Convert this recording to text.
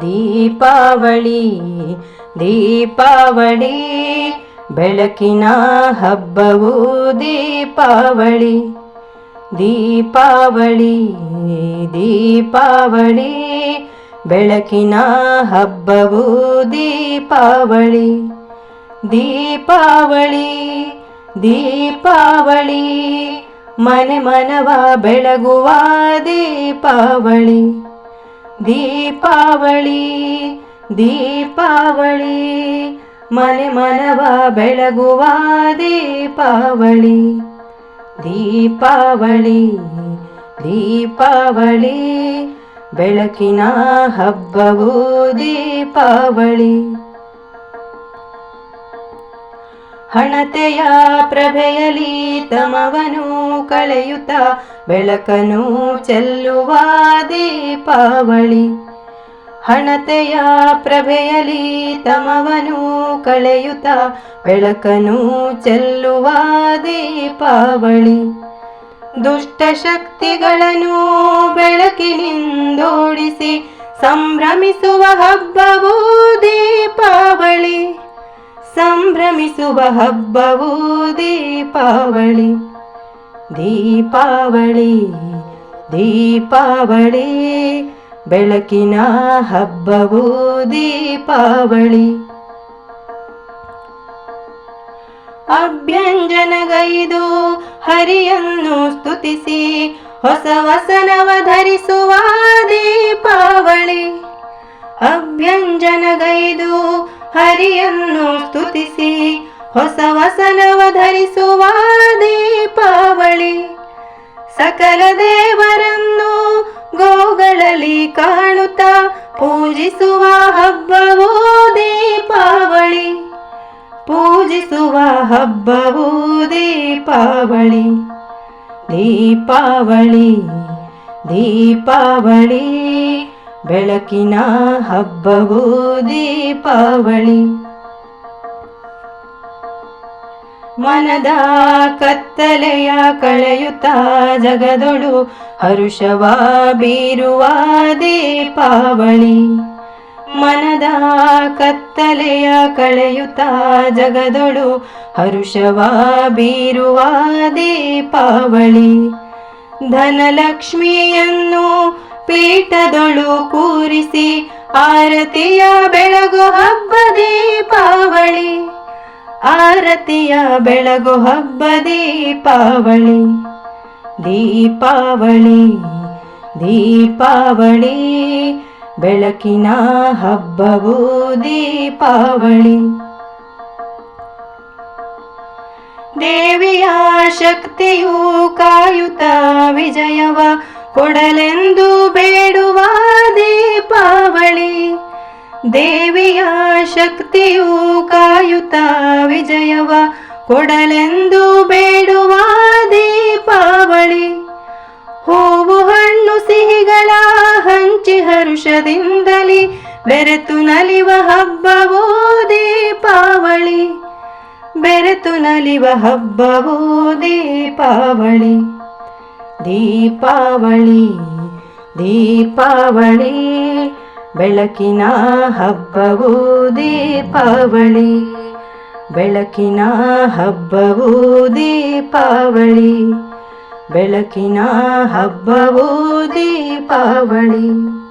ದೀಪಾವಳಿ ದೀಪಾವಳಿ, ಬೆಳಕಿನ ಹಬ್ಬವು ದೀಪಾವಳಿ. ದೀಪಾವಳಿ ದೀಪಾವಳಿ, ಬೆಳಕಿನ ಹಬ್ಬವು ದೀಪಾವಳಿ. ದೀಪಾವಳಿ ದೀಪಾವಳಿ, ಮನೆ ಮನವ ಬೆಳಗುವ ದೀಪಾವಳಿ. ದೀಪಾವಳಿ ದೀಪಾವಳಿ ಮನೆ ಮನವ ಬೆಳಗುವ ದೀಪಾವಳಿ ದೀಪಾವಳಿ ದೀಪಾವಳಿ ಬೆಳಕಿನ ಹಬ್ಬವು ದೀಪಾವಳಿ. ಹಣತೆಯ ಪ್ರಭೆಯಲಿ ತಮವನು ಕಳೆಯುತ್ತ ಬೆಳಕನು ಚೆಲ್ಲುವ ದೀಪಾವಳಿ. ಹಣತೆಯ ಪ್ರಭೆಯಲಿ ತಮವನು ಕಳೆಯುತ್ತ ಬೆಳಕನು ಚೆಲ್ಲುವ ದೀಪಾವಳಿ. ದುಷ್ಟಶಕ್ತಿಗಳನ್ನು ಬೆಳಕಿನಿಂದೋಡಿಸಿ ಸಂಭ್ರಮಿಸುವ ಹಬ್ಬವು ದೀಪಾವಳಿ. ಸಂಭ್ರಮಿಸುವ ಹಬ್ಬವು ದೀಪಾವಳಿ. ದೀಪಾವಳಿ ದೀಪಾವಳಿ, ಬೆಳಕಿನ ಹಬ್ಬವು ದೀಪಾವಳಿ. ಅಭ್ಯಂಜನಗೈದು ಹರಿಯನ್ನು ಸ್ತುತಿಸಿ, ಹೊಸ ವಸನವ ಧರಿಸುವ ದೀಪಾವಳಿ. ಅಭ್ಯಂಜನಗೈದು ಹರಿಯನ್ನು ಸ್ತುತಿಸಿ, ಹೊಸ ವಸನವ ಧರಿಸುವ ದೀಪಾವಳಿ. ಸಕಲ ದೇವರನ್ನು ಗೋಗಳಲ್ಲಿ ಕಾಣುತ್ತ ಪೂಜಿಸುವ ಹಬ್ಬವು ದೀಪಾವಳಿ. ಪೂಜಿಸುವ ಹಬ್ಬವು ದೀಪಾವಳಿ. ದೀಪಾವಳಿ ದೀಪಾವಳಿ. ಬೆಳಕಿನ ಹಬ್ಬವು ದೀಪಾವಳಿ. ಮನದ ಕತ್ತಲೆಯ ಕಳೆಯುತ್ತ ಜಗದೊಳು ಹರುಷವ ಬೀರುವ ದೀಪಾವಳಿ. ಮನದ ಕತ್ತಲೆಯ ಕಳೆಯುತ್ತ ಜಗದೊಳು ಹರುಷವ ಬೀರುವ ದೀಪಾವಳಿ. ಧನಲಕ್ಷ್ಮಿಯನ್ನು ಪೀಠದೊಳು ಕೂರಿಸಿ ಆರತಿಯ ಬೆಳಗು ಹಬ್ಬ ದೀಪಾವಳಿ ಆರತಿಯ ಬೆಳಗು ಹಬ್ಬ ದೀಪಾವಳಿ ದೀಪಾವಳಿ ದೀಪಾವಳಿ, ಬೆಳಕಿನ ಹಬ್ಬವು ದೀಪಾವಳಿ. ದೇವಿಯ ಶಕ್ತಿಯು ಕಾಯುತ್ತ ವಿಜಯವ ಕೊಡಲೆಂದು ಬೇಡುವ ದೀಪಾವಳಿ, ದೇವಿಯ ಶಕ್ತಿಯು ಕಾಯುತ್ತ ವಿಜಯವ. ಕೊಡಲೆಂದು ಬೇಡುವ ದೀಪಾವಳಿ, ಹೂವು ಹಣ್ಣು ಸಿಹಿಗಳ ಹಂಚಿ ಹರುಷದಿಂದಲಿ ಬೆರೆತು ನಲಿವ ಹಬ್ಬವೋ ದೀಪಾವಳಿ, ಬೆರೆತು ನಲಿವ ಹಬ್ಬವೋ ದೀಪಾವಳಿ. ದೀಪಾವಳಿ ದೀಪಾವಳಿ ಬೆಳಕಿನ ಹಬ್ಬವು ದೀಪಾವಳಿ ಬೆಳಕಿನ ಹಬ್ಬವು ದೀಪಾವಳಿ ಬೆಳಕಿನ ಹಬ್ಬವು ದೀಪಾವಳಿ.